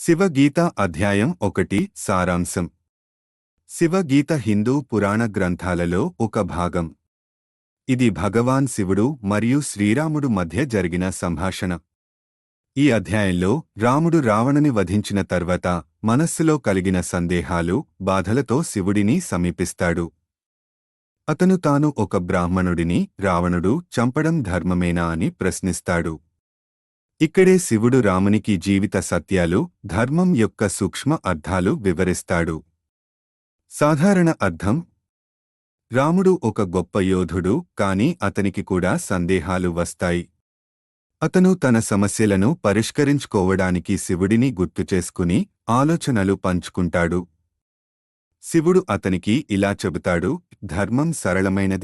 శివగీత అధ్యాయం ఒకటి సారాంశం. శివగీత హిందూ పురాణ గ్రంథాలలో ఒక భాగం. ఇది భగవాన్ శివుడు మరియు శ్రీరాముడు మధ్య జరిగిన సంభాషణ. ఈ అధ్యాయంలో రాముడు రావణుని వధించిన తర్వాత మనస్సులో కలిగిన సందేహాలు బాధలతో శివుడిని సమీపిస్తాడు. అతను తాను ఒక బ్రాహ్మణుడిని రావణుడు చంపడం ధర్మమేనా అని ప్రశ్నిస్తాడు. ఇక్కడే శివుడు రామునికి జీవిత సత్యాలు ధర్మం యొక్క సూక్ష్మ అర్థాలు వివరిస్తాడు. సాధారణ అర్థం? రాముడు ఒక గొప్ప యోధుడు కాని అతనికి కూడా సందేహాలు వస్తాయి. అతను తన సమస్యలను పరిష్కరించుకోవడానికి శివుడిని గుర్తుచేసుకుని ఆలోచనలు పంచుకుంటాడు. శివుడు అతనికి ఇలా చెబుతాడు ధర్మం సరళమైనది